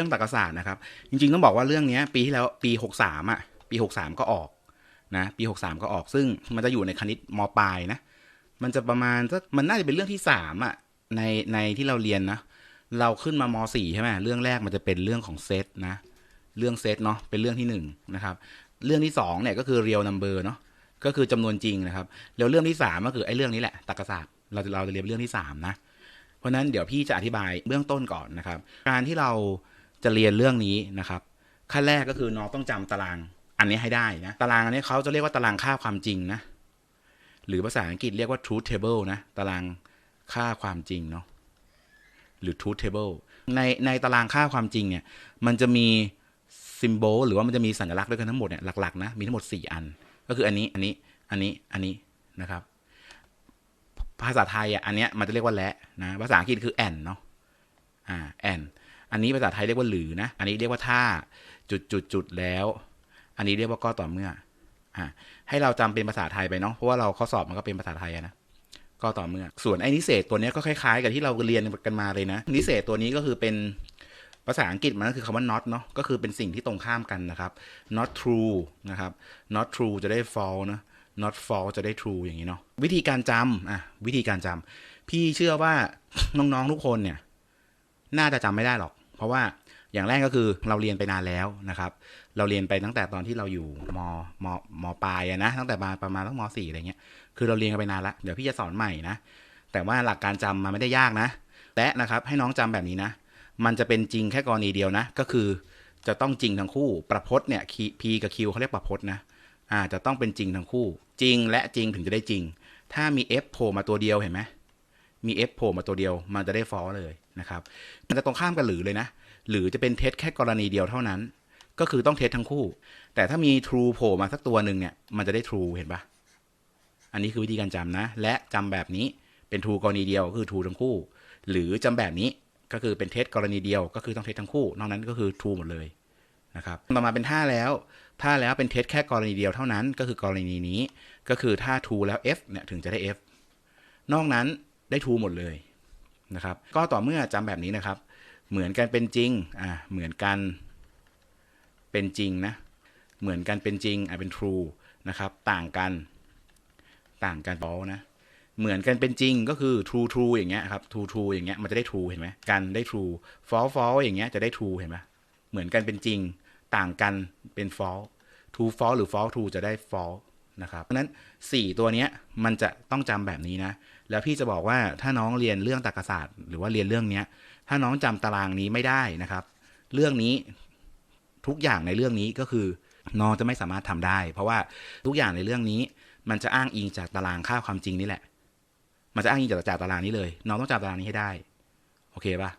รื่องตรรกศาสตร์นะครับ จริง ๆ ต้องบอกว่าเรื่องนี้ปีที่แล้วปีหกสามอะปีหกสามก็ออกนะปีหกสามก็ออกซึ่งมันจะอยู่ในคณิตมปลายนะ มันจะประมาณสักมันน่าจะเป็นเรื่องที่สามอะในในที่เราเรียนนะเราขึ้นมามสี่ใช่ไหมเรื่องแรกมันจะเป็นเรื่องของเซตนะ เรื่องเซตเนาะเป็นเรื่องที่หนึ่งนะครับเรื่องที่สองเนี่ยก็คือ real number เนาะก็คือจำนวนจริงนะครับแล้วเรื่องที่สามก็คือไอ้เรื่องนี้แหละตรรกศาสตร์เราจะเราจะเรียนเรื่องที่สามนะเพราะฉะนั้นเดี๋ยวพี่จะอธิบายเบื้องต้นก่อนนะครับ การที่เรา จะเรียนเรื่องนี้นะครับขั้นแรกก็คือน้องต้องจำตารางอันนี้ให้ได้นะตารางอันนี้เขาจะเรียกว่าตารางค่าความจริงนะหรือภาษาอังกฤษเรียกว่า truth table นะตารางค่าความจริงเนาะหรือ truth table ในในตารางค่าความจริงเนี่ยมันจะมีซิมโบลหรือว่ามันจะมีสัญลักษณ์ด้วยกันทั้งหมดเนี่ยหลักๆนะมีทั้งหมด 4 อัน ก็คืออันนี้อันนี้อันนี้อันนี้นะครับ ภาษาไทยอะอันเนี้ยมันจะเรียกว่าและนะภาษาอังกฤษคือแอนเนาะอ่าแอน อันนี้ภาษาไทยเรียกว่าหรือนะ อันนี้เรียกว่าถ้าจุดจุดจุดแล้ว อันนี้เรียกว่าก็ต่อเมื่ออ่ให้เราจำเป็นภาษาไทยไปเนาะ เพราะว่าเราข้อสอบมันก็เป็นภาษาไทยนะ ก็ต่อเมื่อ ส่วนไอ้นิเศษตัวนี้ก็คล้ายๆ กับที่เราเรียนกันมาเลยนะ นิเศษตัวนี้ก็คือเป็นภาษาอังกฤษมันก็คือคำว่า not เนาะ ก็คือเป็นสิ่งที่ตรงข้ามกันนะครับ not true นะครับ not true จะได้ false นะ not false จะได้ true อย่างนี้เนาะ วิธีการจำอะ วิธีการจำพี่เชื่อว่าน้องๆทุกคนเนี่ย น่าจะจำไม่ได้หรอก เพราะว่าอย่างแรกก็คือเราเรียนไปนานแล้วนะครับ เราเรียนไปตั้งแต่ตอนที่เราอยู่มมมปลายนะตั้งแต่มาประมาณตั้งมสี่อะไรเงี้ยคือเราเรียนกันไปนานละเดี๋ยวพี่จะสอนใหม่นะแต่ว่าหลักการจำมันไม่ได้ยากนะและนะครับให้น้องจำแบบนี้นะ มันจะเป็นจริงแค่กรณีเดียวนะ ก็คือจะต้องจริงทั้งคู่ ประพจน์เนี่ย P กับ Q เขาเรียกประพจน์นะอ่าจะต้องเป็นจริงทั้งคู่ จริงและจริงถึงจะได้จริง ถ้ามี F โผล่มาตัวเดียวเห็นไหม มี F โผล่มาตัวเดียว มันจะได้ฟอเลยนะครับ มันจะตรงข้ามกันหรือเลยนะ หรือจะเป็นเท็จแค่กรณีเดียวเท่านั้น ก็คือต้องเท็จทั้งคู่ แต่ถ้ามี true โผล่มาสักตัวหนึ่งเนี่ย มันจะได้ true เห็นปะอันนี้คือวิธีการจำนะ และจำแบบนี้เป็น true กรณีเดียวก็คือ true ทั้งคู่ หรือจำแบบนี้ก็คือเป็นเท็จกรณีเดียวก็คือต้องเท็จทั้งคู่ นอกนั้นก็คือ true หมดเลยนะครับต่อมาเป็นท่าแล้วถ้าแล้วเป็นเท็จแค่กรณีเดียวเท่านั้น ก็คือกรณีนี้ ก็คือถ้า true แล้ว f เนี่ยถึงจะได้ f นอกนั้น ได้ true หมดเลยนะครับ ก็ต่อเมื่อจำแบบนี้นะครับ เหมือนกันเป็นจริงอ่าเหมือนกันเป็นจริงนะเหมือนกันเป็นจริงอ่าเป็น true นะครับ ต่างกันต่างกัน false นะเหมือนกันเป็นจริงก็คือ true true อย่างเงี้ยครับ true true อย่างเงี้ยมันจะได้ true เห็นไหมกันได้ true false false อย่างเงี้ยจะได้ true เห็นไหมเหมือนกันเป็นจริง ต่างกันเป็น false true false หรือ false true จะได้ false นะครับเพราะนั้น 4 ตัวนี้มันจะต้องจำแบบนี้นะ แล้วพี่จะบอกว่าถ้าน้องเรียนเรื่องตรรกศาสตร์ หรือว่าเรียนเรื่องเนี้ย ถ้าน้องจำตารางนี้ไม่ได้นะครับ เรื่องนี้ทุกอย่างในเรื่องนี้ก็คือน้องจะไม่สามารถทำได้ เพราะว่าทุกอย่างในเรื่องนี้ มันจะอ้างอิงจากตารางค่าความจริงนี่แหละ มันจะอ้างอิงจากจากตารางนี้เลย น้องต้องจำตารางนี้ให้ได้ โอเคปะ